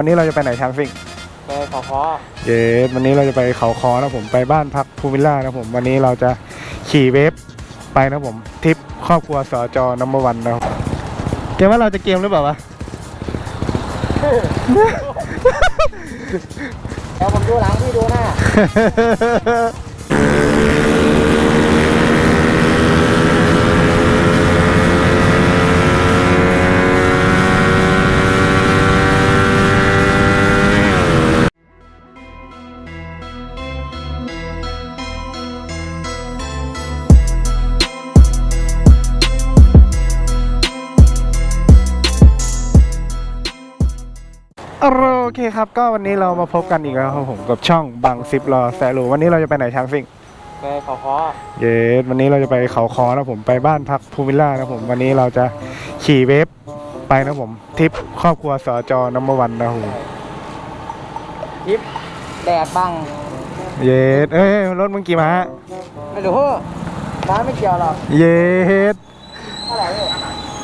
วันนี้เราจะไปไหนช้างซิ่งไปขอคอเยสวันนี้เราจะไปเขาคอนะผมไปบ้านพักภูวิลล่านะผม วันนี้เราจะขี่เวฟไปนะผมทริปครอบครัวสจนัมเบอร์วันนะครับเกมว่าเราจะเกมหรือเปล่าวะเดี๋ยวผมดูหลังพี่ดูหน้า คครับก็วันนี้เรามาพบกันอีกแล้วครับผมกับช่องบังซิปรอแซลูวันนี้เราจะไปไหนช้างซิ่งไปขอคอเยสวันนี้เราจะไปเขาคอนะผมไปบ้านพักภูวิลล่านะผมวันนี้เราจะขี่เวฟไปนะผมทริปครอบครัวสจนัมเบอร์วันนะผมยิบแดดบ้างเยสเอ้ยรถมึงกี่ม้าไม่รู้น้ำไม่เกี่ยวหรอกเยสเท่าไหร่เนี่ย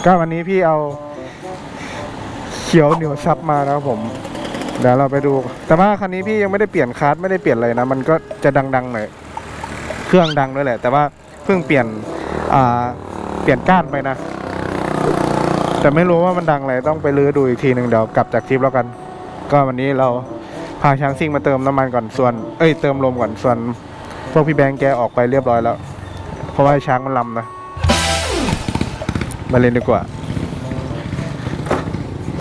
ก็วันนี้พี่เอาเขียวเหนียวซับมานะครับผม เดี๋ยวเราไปดู แต่ว่าคันนี้พี่ยังไม่ได้เปลี่ยนคาร์ดไม่ได้เปลี่ยนอะไรนะ มันก็จะดังๆหน่อยเครื่องดังด้วยแหละ แต่ว่าเพิ่งเปลี่ยนอ่าเปลี่ยนก้านไปนะ แต่ไม่รู้ว่ามันดังอะไรต้องไปรื้อดูอีกทีหนึ่งเดี๋ยวกลับจากทริปแล้วกัน ก็วันนี้เราพาช้างซิ่งมาเติมน้ำมันก่อนส่วน เอ้ยเติมลมก่อนส่วน พวกพี่แบงค์แกออกไปเรียบร้อยแล้ว เพราะว่าช้างมันลำนะ มาเล่นดีกว่า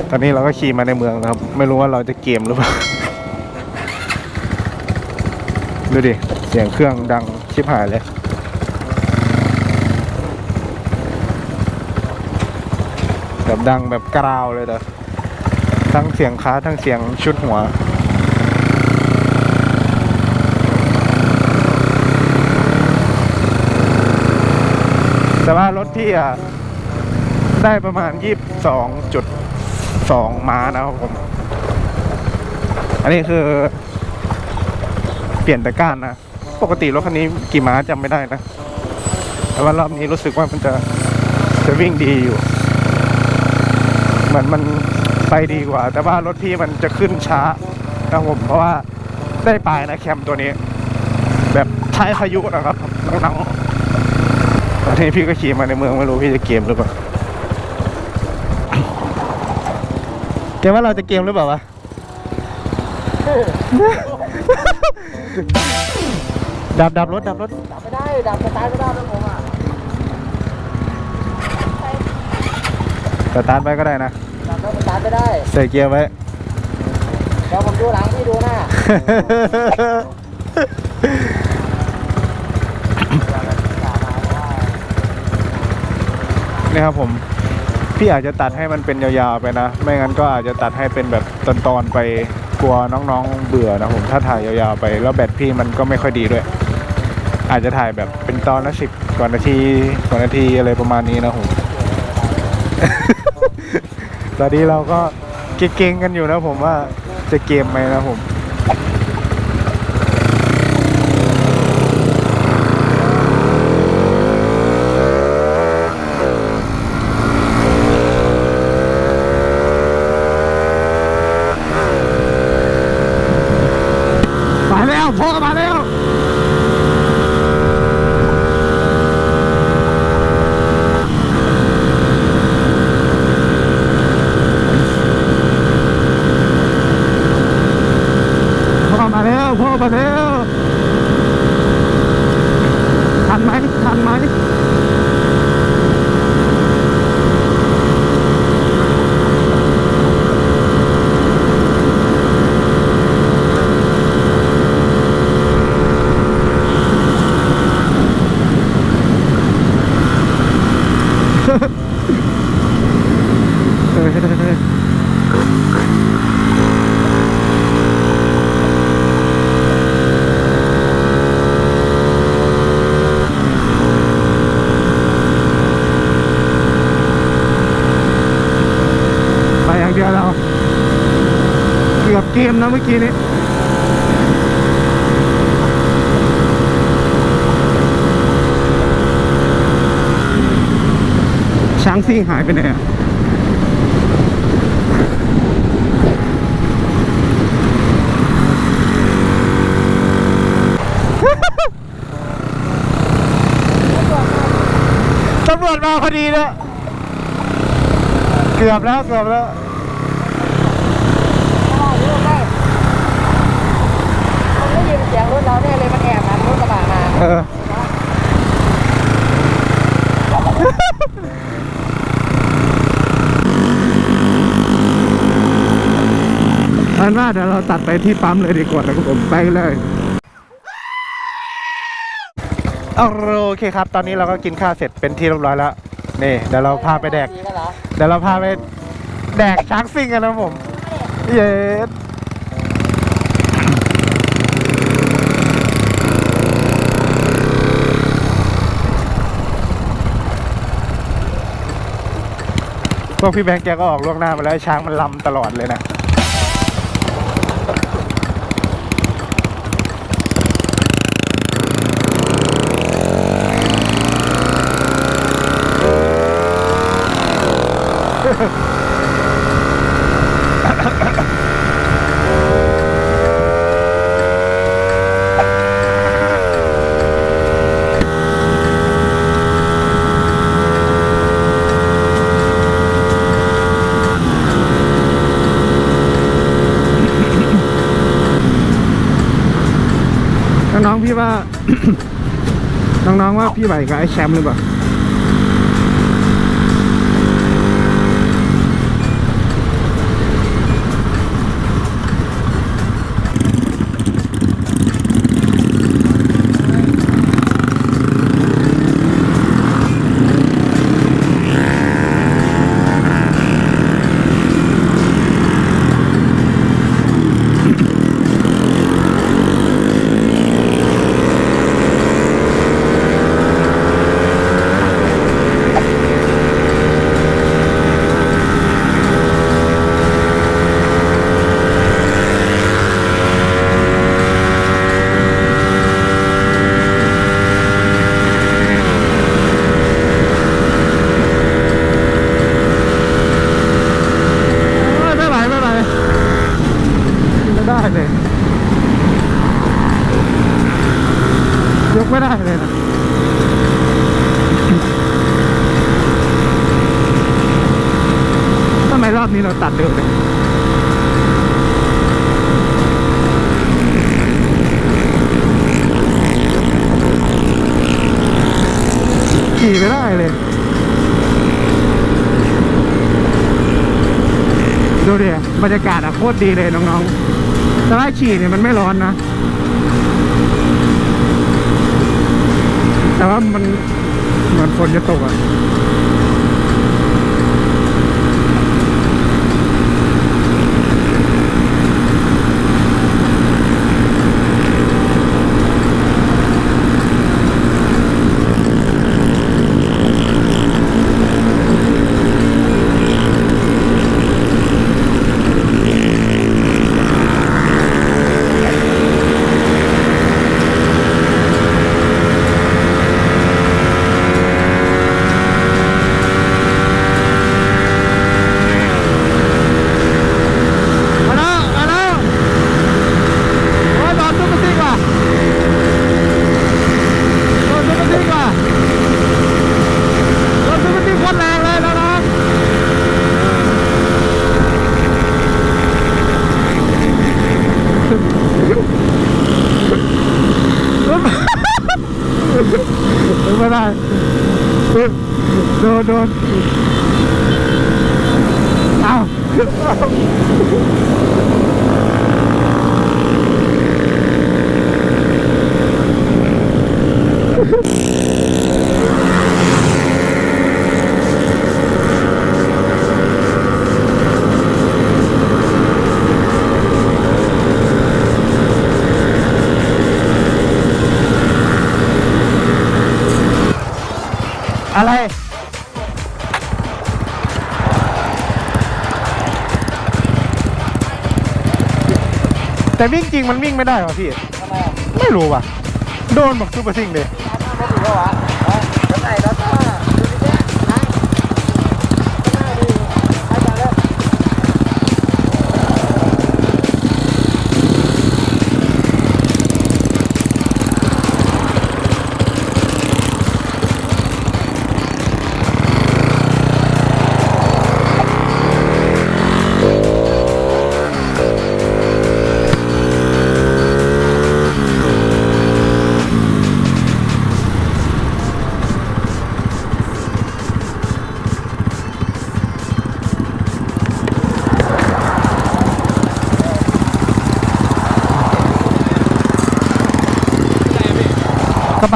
ตอนนี้เราก็ขี่มาในเมืองนะครับ ไม่รู้ว่าเราจะเกมหรือเปล่า ดูดิ เสียงเครื่องดังชิบหายเลย แบบดังแบบกราวเลยเด้อทั้งเสียงค้าทั้งเสียงชุดหัวแต่ว่ารถพี่อะ ได้ประมาณ 22.2ม้านะครับผม อันนี้คือ เปลี่ยนต่ก้านนะ ปกติรถคันนี้กี่ม้าจำไม่ได้นะ แต่ว่ารอบนี้รู้สึกว่ามันจะจะวิ่งดีอยู่เหมือนมันไปดีกว่า แต่ว่ารถพี่มันจะขึ้นช้านะครับผม เพราะว่าได้ปลายนะแคมตัวนี้ แบบใช้พายุนะครับน้องๆตอนนี้พี่ก็ขี่มาในเมืองไม่รู้พี่จะเกมหรือเปล่า กมว่าเราจะเกมหรือเปล่าวะ ดับดับรถดับรถ ดับไม่ได้ดับสตาร์ทไม่ได้แล้วผมอะสตาร์ทไว้ก็ได้นะ ดับแล้วสตาร์ทไม่ได้ใส่เกียร์ไว้ เดี๋ยวผมดูหลังพี่ดูหน้านี่ครับผม พี่อาจจะตัดให้มันเป็นยาวๆไปนะ ไม่งั้นก็อาจจะตัดให้เป็นแบบตอนๆไปกลัวน้องๆเบื่อนะผมถ้าถ่ายยาวๆไป แล้วแบตพี่มันก็ไม่ค่อยดีด้วย อาจจะถ่ายแบบเป็นตอนละสิบกว่านาทีกว่านาทีอะไรประมาณนี้นะผมตอนนี้เราก็เก่งๆกันอยู่นะผมว่าจะเกมไหมนะผม มาแล้วพ่อมาแล้ว พ่อ มาแล้วพ่อมาแล้ว ทันไหมทันไหม เกมนะเมื่อกี้นี้ช้างซิ่งหายไปไหนอะตำรวจมาพอดีเนอะเกือบแล้วเกือบแล้ว เสียงรถเราแน่เลยมันแอบหันรถกระบะมาเอออันว่าเดี๋ยวเราตัดไปที่ปั๊มเลยดีกว่านะครับผมไปเลยเอาโอเคครับ ตอนนี้เราก็กินข้าวเสร็จเป็นที่เรียบร้อยแล้ว นี่เดี๋ยวเราพาไปแดก เดี๋ยวเราพาไปแดกช้างซิ่งกันนะผม เย้ วกพี่แบงค์แกก็ออกล่วงหน้ามาแล้วช้างมันลำตลอดเลยนะน้องๆพี่ว่า น้องๆว่าพี่ไหวกับไอ้แชมป์หรือเปล่า ไม่ไหวไม่ไหวไม่ได้เลย ยกไม่ได้เลยนะทำไมร อบนี้เราตัดเร็วเลยขี่ไม่ได้เลย ดูดิบรรยากาศอะโคตรดีเลยน้องๆแต่ว่าขี่เนี่ยมันไม่ร้อนนะ แต่ว่ามันเหมือนฝนจะตกอะมาแล้วมาแล้วโอ้ยโดนตุ๊กติ๊กว่ะโดนตุ๊กติ๊กว่ะโดนตุ๊กติ๊กโคตรแรงเลยน้องๆไม่ได้ โดนโดน อะไร แต่วิ่งจริงมันวิ่งไม่ได้วะพี่ ทำไมอะไม่รู้ว่ะ โดนบอกซูเปอร์ซิงเลย ไม่รู้ววะ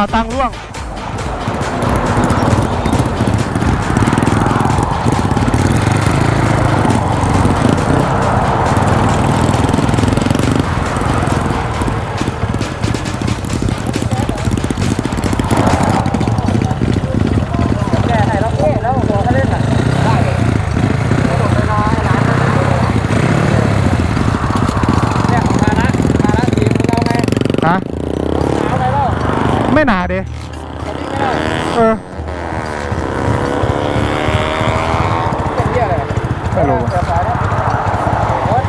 ขาตังร่วง แก้ให้แล้วพี่แล้วหัวก็เล่นอะได้เลยเดี๋ยวผมไปรอให้ร้านนั้นเนี่ยมานะมานะทีมของเราไง ฮะ หนาวไปแล้ว ไม่หนาเด้ ไม่ได้ เออ เป็นเหี้ยอะไร ไม่รู้ เสียสายแล้วรถ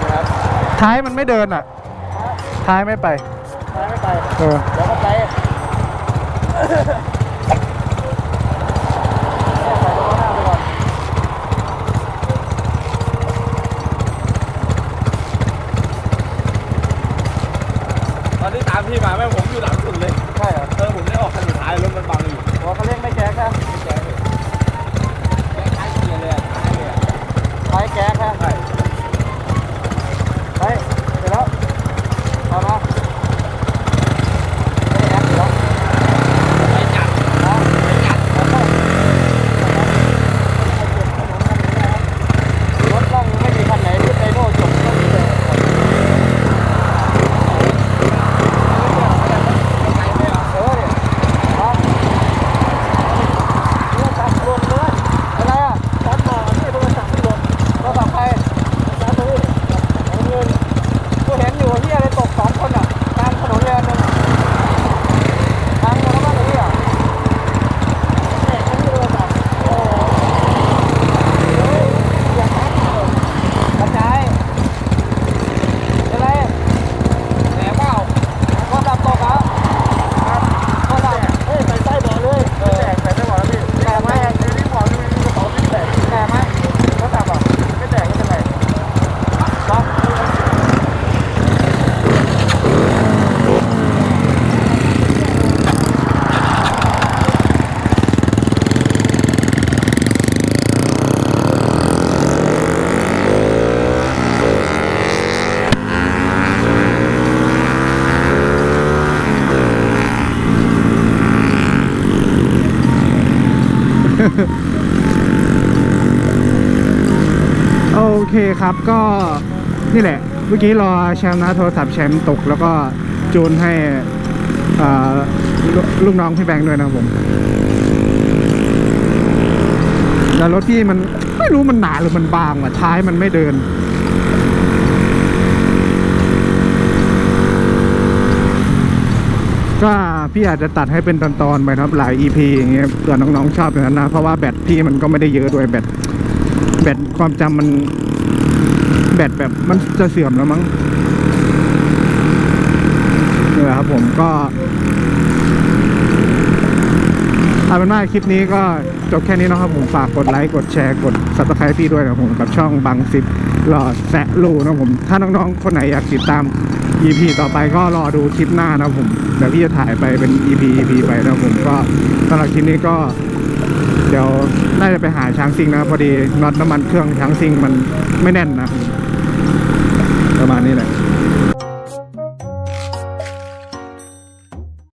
นะครับ ท้ายมันไม่เดินอะ ท้ายไม่ไปไปไม่ไป เออเดี๋ยวก็ไปใส่ตัวหน้าไปก่อน ตอนที่ตามพี่มาแม่งผมอยู่หลังสุดเลย ใช่เหรอ เออผมได้ออกคันสุดท้ายรถมันบังอยู่ หัวเขาเล่นไม่แก๊กนะ แจ๊คเลยแจ๊คท้ายเกียร์เลยอะท้ายเลยอะ ไฟแก๊กนะ ใช่ ไปเดี๋ยวแล้วเอามาไม่ได้แอปอยู่แล้ว ไปจัด นะไปจัดแล้วก็รถต้องไม่มีคันไหนที่ไดโน่จบต้องมีเลยเออเนี่ยเอาเรื่องตัดรวนเลยอะไรอะตัดหมอนี่โทรศัพท์ที่รถโทรศัพท์ใครตัดตัวนี้เอาเงินกูเห็นอยู่ที่อะไรตกสองคนอะกลางถนนเลยอันหนึงทางโน้นบ้างเลยพี่อะ เด็กมันดูแบบโอ้เฮ้ยอย่าทักเลยกระจายอะไรแหนเปล่าโทรศัพท์ตกเหรอโทรศัพท์เฮ้ยใส่ใต้เบาะเลยเออใส่ใต้เบาะแล้วพี่แหนไหมนี่บอกนี่มีกระเป๋าพี่แตกแหนไหมโทรศัพท์อะไม่แตกไม่เป็นไรล็อก โครับก็นี่แหละ เมื่อกี้รอแชมป์นะโทรศัพท์แชมป์ตก แล้วก็จูนให้ลูกน้องพี่แบงค์ด้วยนะผมแล้วรถพี่มันไม่รู้มันหนาหรือมันบางว่ะท้ายมันไม่เดินก็พี่อาจจะตัดให้เป็นตอนๆไปนะครับหลาย EP อย่างเงี้ยเผื่อน้องๆชอบอย่างนั้นนะ เพราะว่าแบตพี่มันก็ไม่ได้เยอะด้วยแบตแบตความจำมัน บตแบบมันจะเสื่อมแล้วมั้งนี่แหละครับผมก็เอาเป็นว่าคลิปนี้ก็จบแค่นี้นะครับผมฝากกดไลค์กดแชร์กด subscribe พี่ด้วยนะผมกับช่องบังซิปหล่อแซะลูนะผม ถ้าน้องๆ คนไหนอยากติดตาม EP ต่อไปก็รอดูคลิปหน้านะผมเดี๋ยวพี่จะถ่ายไปเป็น EP EP ไปนะผมก็สำหรับคลิปนี้ก็ เดี๋ยวน่าจะไปหาช้างซิงนะพอดีน็อตน้ำมันเครื่องช้างซิงมันไม่แน่นนะ ประมาณนี้แหละ